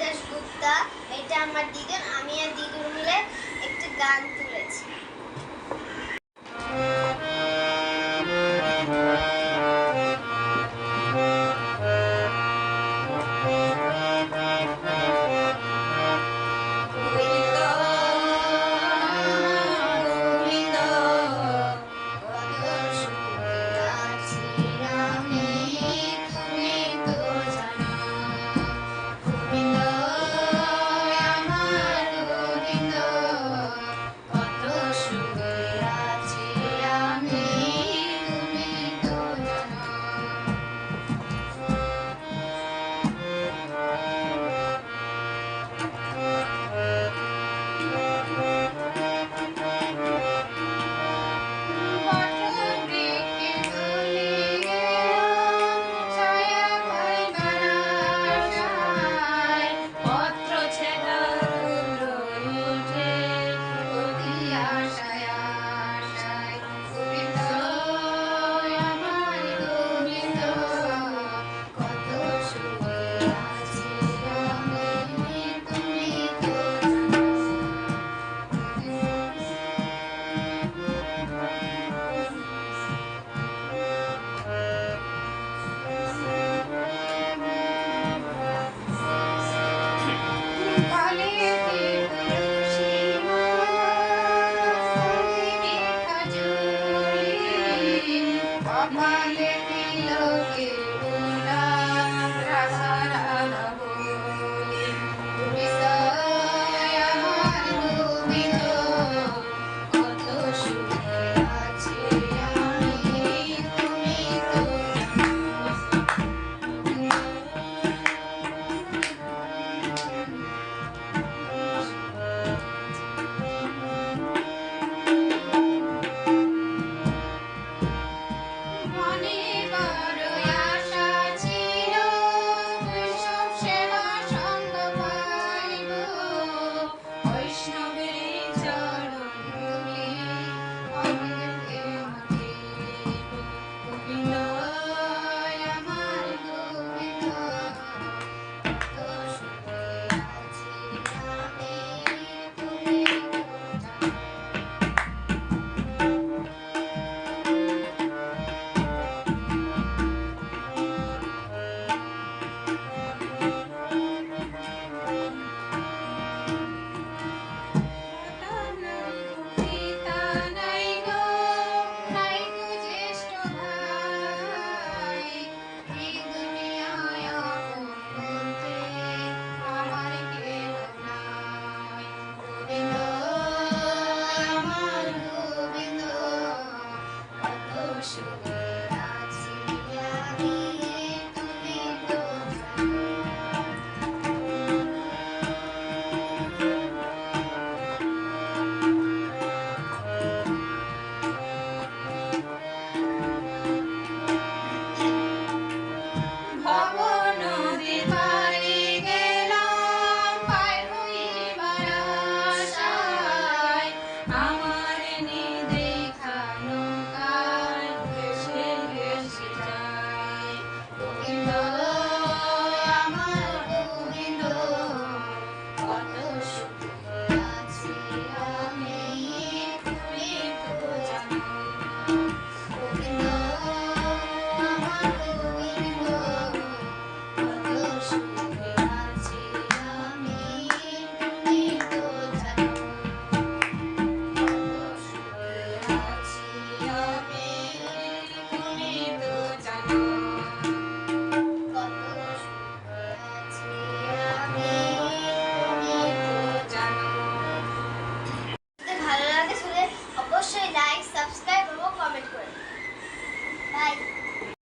দাস গুপ্তা এটা আমার দিদুন আমি আর দিদুন মিলে একটি গান তুলেছি। Rahman 아멘.